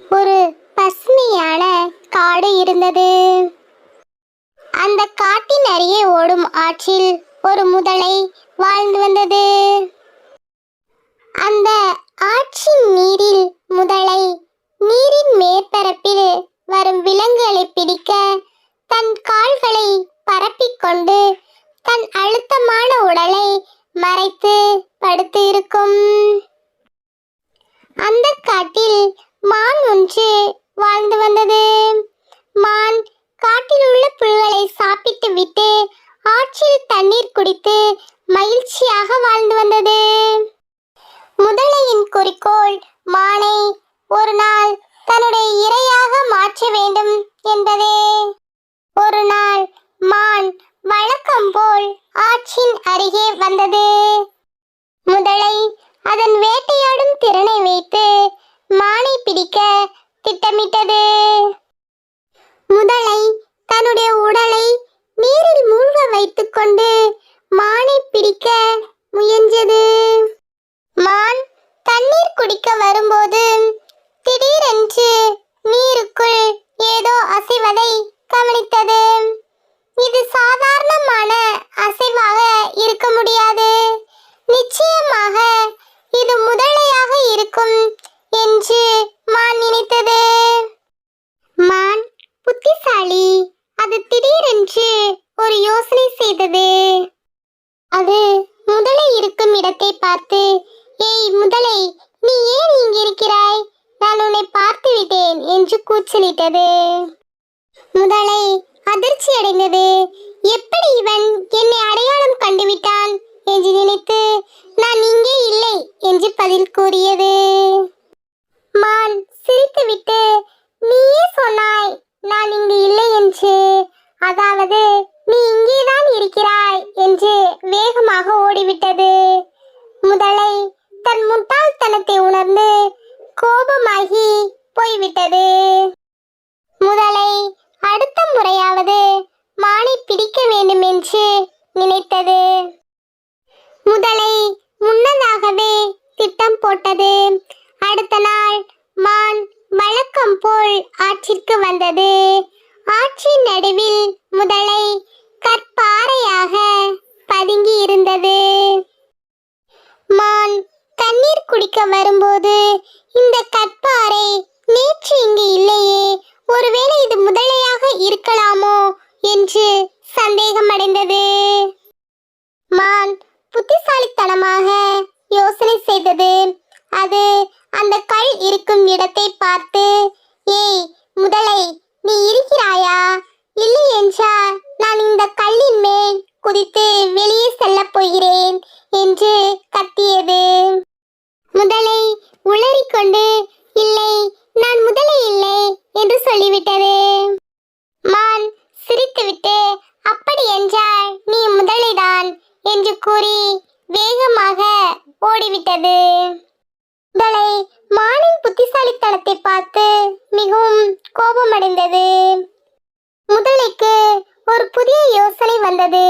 ஒரு பசுமையான காடு இருந்தது. அந்த காட்டின் அருகே ஓடும் ஆற்றில் ஒரு முதலை வாழ்ந்து வந்தது. அந்த ஆற்றின் நீரில் முதலை நீரின் மேற்பரப்பில் வரும் விலங்குகளை பிடிக்க தன் கால்களை பரப்பிக்கொண்டு தன் அழுத்தமான உடலை மறைத்து படுத்து இருக்கும். அந்த காட்டில் மான் என்று வாழ்ந்து வந்தது. மான் காட்டில் உள்ள புல்களை சாப்பிட்டு விட்டு ஆற்றில் தண்ணீர் குடித்து மகிழ்ச்சியாக வாழ்ந்து வந்தது. முதலையின் குறிக்கோள் மானை ஒரு நாள் தன்னுடைய இரையாக மாற்ற வேண்டும் என்பதே. ஒரு நாள் மான் வழக்கம் போல் ஆற்றின் அருகே வந்தது. முதலை அதன் வேட்டையாடும் திறனை வைத்து திட்டமிட்டது. முதலை தன்னுடைய உடலை நீரில் மூழ்க வைத்துக்கொண்டு மானை பிடிக்க முயன்றது மான் தண்ணீர் குடிக்க வரும்போது திடீரென்று நீருக்குள் ஏதோ அசைவதை கவனித்தது இது சாதாரணமான அசைவாக இருக்க முடியாது நிச்சயமாக இது முதலையாக இருக்கும் என்று மான் நினைத்தது மான் புத்திசாலி அது திடீரென்று ஒரு யோசனை செய்தது அது முதலை இருக்கும் இடத்தை பார்த்து ஏய் முதலை நீ ஏன் இங்கு இருக்கிறாய்? நான் உன்னை பார்த்து விட்டேன் என்று கூச்சலிட்டது. முதலை அதிர்ச்சி அடைந்தது. எப்படி இவன் என்னை அடையாளம் கண்டுவிட்டான்? என்று நினைத்து நான் இங்கே இல்லை என்று பதில் கூறியது. வேகமாக ஓடிவிட்டது. முதலை தன் முட்டாள்தனத்தை உணர்ந்து கோபமாகி போய்விட்டது. முதலை அடுத்த முறையாவது மானை பிடிக்க வேண்டும் என்று நினைத்தது. முதலை முன்னதாகவே திட்டம் போட்டது. அடுத்த நாள் மான் வழக்கம் போல் ஆற்றிற்கு வந்தது. ஆற்றின் நடுவில் முதலை கற்பாறையாக பதுங்கி இருந்தது மான் தண்ணீர் குடிக்க வரும்போது இந்த கற்பாறை நேற்று இங்கு இல்லையே ஒருவேளை இது முதலையாக இருக்கலாமோ என்று சந்தேகமடைந்தது. மான் புத்திசாலித்தனமாக யோசனை செய்தது. அது அந்த கல் இருக்கும் இடத்தை பார்த்து ஏய் முதலை நீ இருக்கிறாயா இல்லை என்றால் நான் இந்த கல்லின் மேல் குதித்து வெளியே செல்லப் போகிறேன் என்று கத்தியது. முதலை உளறிக்கொண்டு இல்லை நான் முதலை இல்லை என்று சொல்லிவிட்டது. மான் சிரித்துவிட்டு அப்படி என்றால் நீ முதலைதான் என்று கூறி வேகமாக ஓடிவிட்டது. முதலை மானின் புத்திசாலித்தனத்தை பார்த்து மிகவும் கோபமடைந்தது. முதலைக்கு ஒரு புதிய யோசனை வந்தது.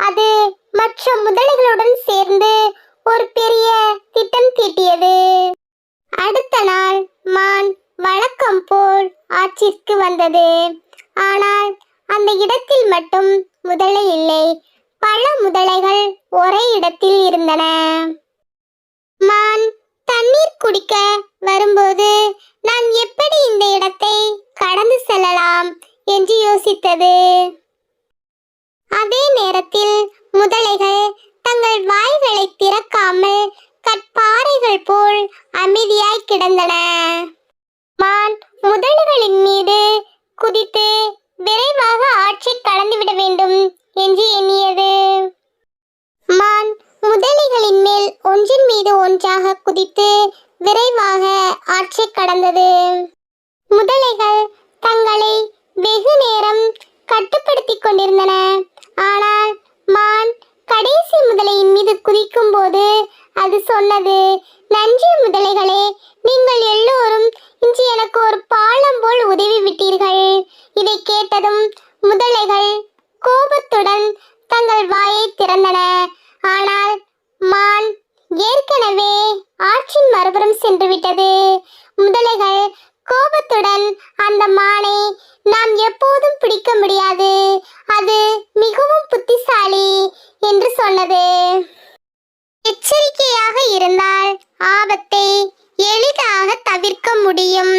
அது மற்ற முதலைகளுடன் சேர்ந்து ஒரு பெரிய திட்டம் தீட்டியது. அடுத்த நாள் மான் வழக்கம் போல் ஆற்றிற்கு வந்தது. ஆனால் அந்த இடத்தில் மட்டும் முதலை இல்லை. பல முதலைகள் ஒரே இடத்தில் இருந்தன. மான் தண்ணீர் குடிக்க வரும்போது நான் எப்படி இந்த இடத்தை கடந்து செல்லலாம்? என்று யோசித்தது. அதே நேரத்தில் முதலைகள் தங்கள் வாய்களை திறக்காமல் கற்பாறைகள் போல் அமைதியாய் கிடந்தன. மான் முதலைகளின் மீது குதித்து விரைவாக ஆட்சி கடந்துவிட வேண்டும் என்று எண்ணியது. மான் முதலைகளின் மேல் ஒன்றின் மீது ஒன்றாக குதித்து விரைவாக ஆட்சி கடந்தது. முதலைகள் தங்களை வெகு நேரம் கட்டுப்படுத்திக் கொண்டிருந்தன. ஆனால் மான் கடைசி முதலையின் மீது குதிக்கும் போது அது சொன்னது நன்றி முதலைகளே நீங்கள் எல்லோரும் இன்று எனக்கு ஒரு பாலம் போல் உதவி விட்டீர்கள். இதை கேட்டதும் முதலைகள் கோபத்துடன் தங்கள் வாயை திறந்தன. ஆனால் மான் ஏற்கனவே ஆற்றின் மறுபுறம் சென்று விட்டது. முதலைகள் கோபத்துடன் அந்த மானை நாம் எப்போதும் பிடிக்க முடியாது. அது மிகவும் புத்திசாலி என்று சொன்னது. எச்சரிக்கையாக இருந்தால் ஆபத்தை எளிதாக தவிர்க்க முடியும்.